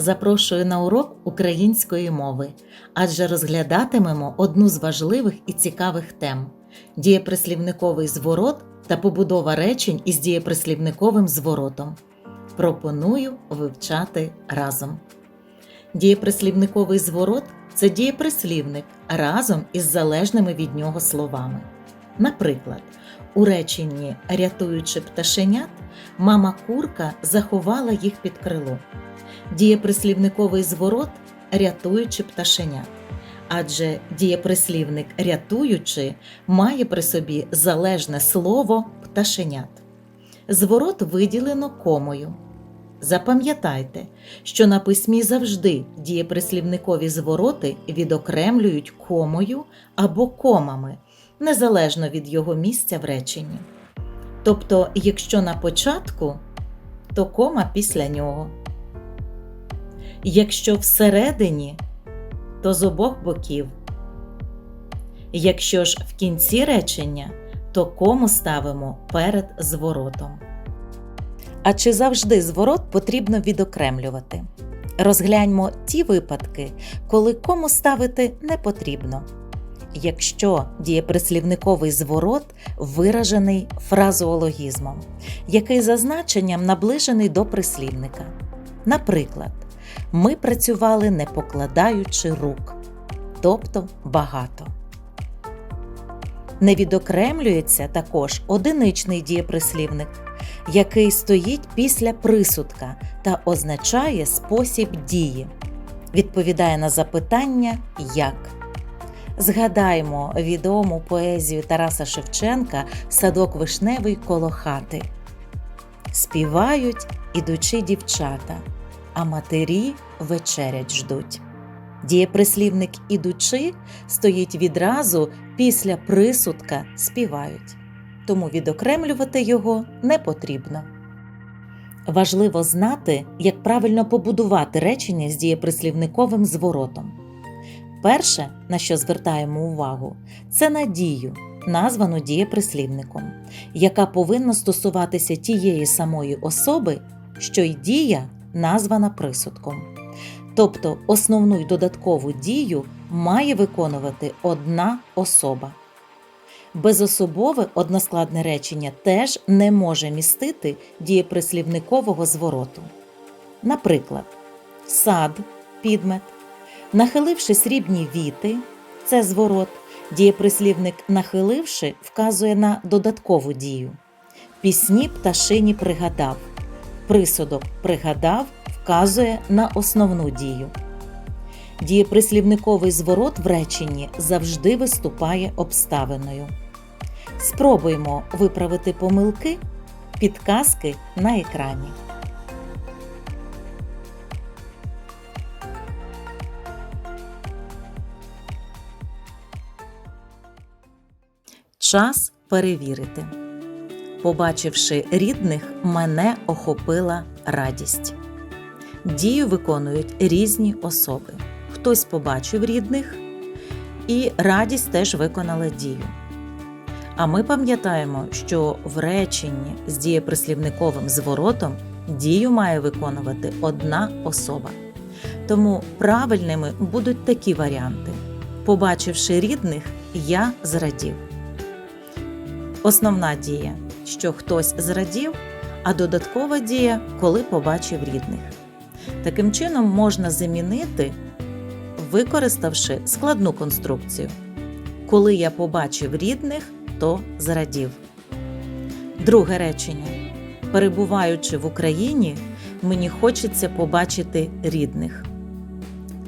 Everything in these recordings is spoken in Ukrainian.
запрошую на урок української мови, адже розглядатимемо одну з важливих і цікавих тем дієприслівниковий зворот та побудова речень із дієприслівниковим зворотом. Пропоную вивчати разом. Дієприслівниковий зворот це дієприслівник разом із залежними від нього словами. Наприклад, у реченні рятуючи пташенят, мама курка заховала їх під крило. Дієприслівниковий зворот рятуючи пташенят. Адже дієприслівник рятуючи має при собі залежне слово пташенят. Зворот виділено комою. Запам'ятайте, що на письмі завжди дієприслівникові звороти відокремлюють комою або комами, незалежно від його місця в реченні. Тобто, якщо на початку, то кома після нього. Якщо всередині, то з обох боків. Якщо ж в кінці речення, то кому ставимо перед зворотом. А чи завжди зворот потрібно відокремлювати? Розгляньмо ті випадки, коли кому ставити не потрібно. Якщо дієприслівниковий зворот виражений фразеологізмом, який за значенням наближений до прислівника. Наприклад, ми працювали не покладаючи рук, тобто багато. Не відокремлюється також одиничний дієприслівник, який стоїть після присудка та означає спосіб дії, відповідає на запитання як. Згадаємо відому поезію Тараса Шевченка Садок вишневий коло хати. Співають ідучи дівчата, а матері вечерять ждуть. Дієприслівник ідучи стоїть відразу після присудка співають, тому відокремлювати його не потрібно. Важливо знати, як правильно побудувати речення з дієприслівниковим зворотом. Перше, на що звертаємо увагу, це надію, названу дієприслівником, яка повинна стосуватися тієї самої особи, що й дія названа присудком. Тобто основну й додаткову дію має виконувати одна особа. Безособове односкладне речення теж не може містити дієприслівникового звороту. Наприклад, сад, підмет, нахиливши срібні віти це зворот, дієприслівник нахиливши вказує на додаткову дію. Пісні пташині пригадав, присудок пригадав вказує на основну дію. Дієприслівниковий зворот в реченні завжди виступає обставиною. Спробуємо виправити помилки, підказки на екрані. Час перевірити. Побачивши рідних, мене охопила радість. Дію виконують різні особи. Хтось побачив рідних, і радість теж виконала дію. А ми пам'ятаємо, що в реченні з дієприслівниковим зворотом дію має виконувати одна особа. Тому правильними будуть такі варіанти: побачивши рідних, я зрадів. Основна дія, що хтось зрадів, а додаткова дія, коли побачив рідних. Таким чином можна замінити, використавши складну конструкцію. Коли я побачив рідних, то зрадів. Друге речення. Перебуваючи в Україні, мені хочеться побачити рідних.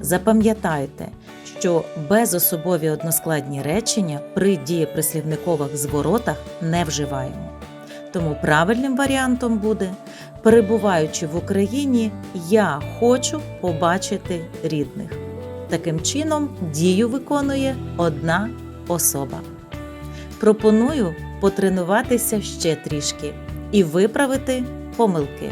Запам'ятайте, що безособові односкладні речення при дієприслівникових зворотах не вживаємо. Тому правильним варіантом буде перебуваючи в Україні, я хочу побачити рідних. Таким чином, дію виконує одна особа. Пропоную потренуватися ще трішки і виправити помилки.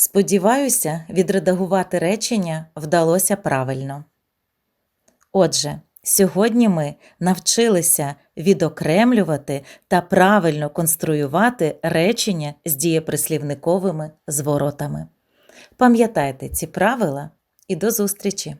Сподіваюся, відредагувати речення вдалося правильно. Отже, сьогодні ми навчилися відокремлювати та правильно конструювати речення з дієприслівниковими зворотами. Пам'ятайте ці правила і до зустрічі!